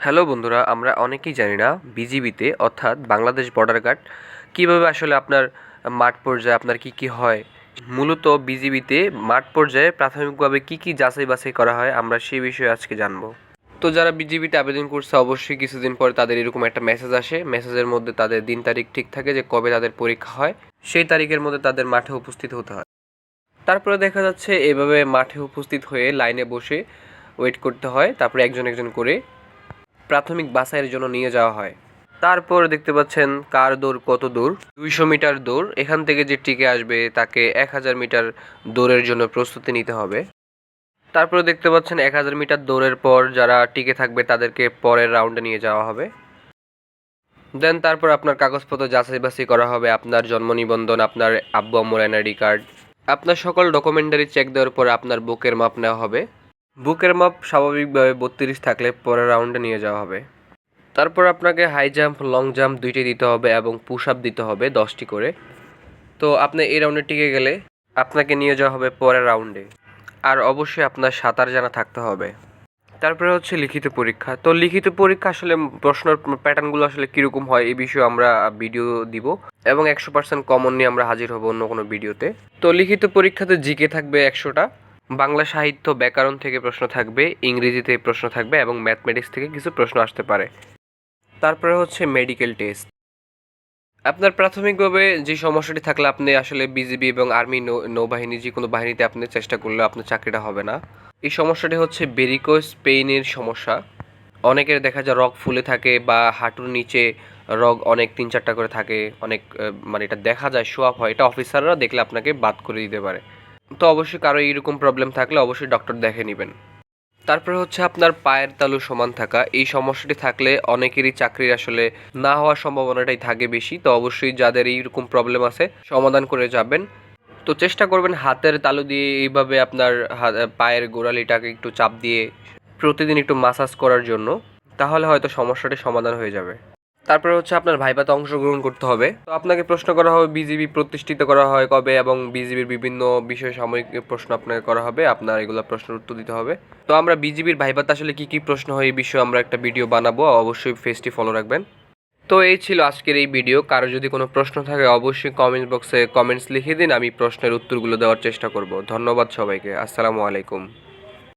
Hello বন্ধুরা, আমরা অনেকেই জানি না বিজিবিতে, অর্থাৎ বাংলাদেশ বর্ডার গার্ড কীভাবে আসলে আপনার মাঠ পর্যায়ে আপনার কি কি হয়? মূলত বিজিবিতে মাঠ পর্যায়ে প্রাথমিকভাবে কি কি যাচাই বাছাই করা হয়, আমরা সেই বিষয়ে আজকে জানব। তো যারা বিজিবিতে আবেদন করছে, অবশ্যই কিছুদিন পরে তাদের এরকম একটা মেসেজ আসে। মেসেজের মধ্যে তাদের দিন তারিখ ঠিক থাকে যে কবে তাদের পরীক্ষা হয়, সেই তারিখের মধ্যে তাদের মাঠে উপস্থিত হতে হয়। তারপরে দেখা যাচ্ছে, এভাবে মাঠে উপস্থিত হয়ে লাইনে বসে ওয়েট করতে হয়, তারপরে একজন একজন করে প্রাথমিক বাছাইয়ের জন্য নিয়ে যাওয়া হয়। তারপর দেখতে পাচ্ছেন কার দৌড় কত দূর? দুইশো মিটার দৌড়। এখান থেকে যে টিকে আসবে, তাকে এক হাজার মিটার দৌড়ের জন্য প্রস্তুতি নিতে হবে। তারপরে দেখতে পাচ্ছেন এক হাজার মিটার দৌড়ের পর যারা টিকে থাকবে, তাদেরকে পরের রাউন্ডে নিয়ে যাওয়া হবে। দেন তারপর আপনার কাগজপত্র যাচাই বাছাই করা হবে, আপনার জন্ম নিবন্ধন, আপনার আব্বু আম্মুর এনআইডি কার্ড। আপনার সকল ডকুমেন্টারি চেক দেওয়ার পর আপনার বুকের মাপ নেওয়া হবে। বুকের মাপ স্বাভাবিকভাবে বত্রিশ থাকলে পরের রাউন্ডে নিয়ে যাওয়া হবে। তারপর আপনাকে হাই জাম্প, লং জাম্প দুইটি দিতে হবে এবং পুশ আপ দিতে হবে দশটি করে। তো আপনি এই রাউন্ডে টিকে গেলে আপনাকে নিয়ে যাওয়া হবে পরের রাউন্ডে। আর অবশ্যই আপনার সাঁতার জানা থাকতে হবে। তারপরে হচ্ছে লিখিত পরীক্ষা। তো লিখিত পরীক্ষা আসলে প্রশ্নের প্যাটার্নগুলো আসলে কীরকম হয় এই বিষয়ে আমরা ভিডিও দিব এবং একশো পার্সেন্ট কমন নিয়ে আমরা হাজির হব অন্য কোনো ভিডিওতে। তো লিখিত পরীক্ষাতে জিকে থাকবে একশোটা। বাংলা সাহিত্য ব্যাকরণ থেকে প্রশ্ন থাকবে, ইংরেজিতে প্রশ্ন থাকবে এবং ম্যাথমেটিক্স থেকে কিছু প্রশ্ন আসতে পারে। তারপরে হচ্ছে মেডিকেল টেস্ট। আপনার প্রাথমিকভাবে যে সমস্যাটি থাকলে আপনি আসলে বিজিবি এবং আর্মি নৌবাহিনী যে কোনো বাহিনীতে আপনি চেষ্টা করলে আপনার চাকরিটা হবে না। এই সমস্যাটি হচ্ছে বেরিকোস পেইনের সমস্যা। অনেকের দেখা যায় রগ ফুলে থাকে বা হাঁটুর নিচে রগ অনেক তিন চারটা করে থাকে, অনেক মানে এটা দেখা যায় শো আপ হয়। এটা অফিসাররা দেখলে আপনাকে বাদ করে দিতে পারে। তো অবশ্যই কারও এইরকম প্রবলেম থাকলে অবশ্যই ডক্টর দেখে নেবেন। তারপরে হচ্ছে আপনার পায়ের তালু সমান থাকা। এই সমস্যাটি থাকলে অনেকেরই চাকরির আসলে না হওয়ার সম্ভাবনাটাই থাকে বেশি। তো অবশ্যই যাদের এইরকম প্রবলেম আছে, সমাধান করে যাবেন। তো চেষ্টা করবেন হাতের তালু দিয়ে এইভাবে আপনার পায়ের গোড়ালিটাকে একটু চাপ দিয়ে প্রতিদিন একটু মাসাজ করার জন্য। তাহলে হয়তো সমস্যাটি সমাধান হয়ে যাবে। তারপরে হচ্ছে আপনার ভাইভাতে অংশগ্রহণ করতে হবে। তো আপনাকে প্রশ্ন করা হবে, বিজিবি প্রতিষ্ঠিত করা হয় কবে এবং বিজিবির বিভিন্ন বিষয় সাময়িক প্রশ্ন আপনাকে করা হবে, আপনার এগুলো প্রশ্নের উত্তর দিতে হবে। তো আমরা বিজিবির ভাইভাতে আসলে কি কি প্রশ্ন হয় এই বিষয়ে আমরা একটা ভিডিও বানাবো, অবশ্যই ফেসটি ফলো রাখবেন। তো এই ছিল আজকের এই ভিডিও, কারও যদি কোনো প্রশ্ন থাকে অবশ্যই কমেন্ট বক্সে কমেন্টস লিখে দিন, আমি প্রশ্নের উত্তরগুলো দেওয়ার চেষ্টা করব। ধন্যবাদ সবাইকে, আসসালামু আলাইকুম।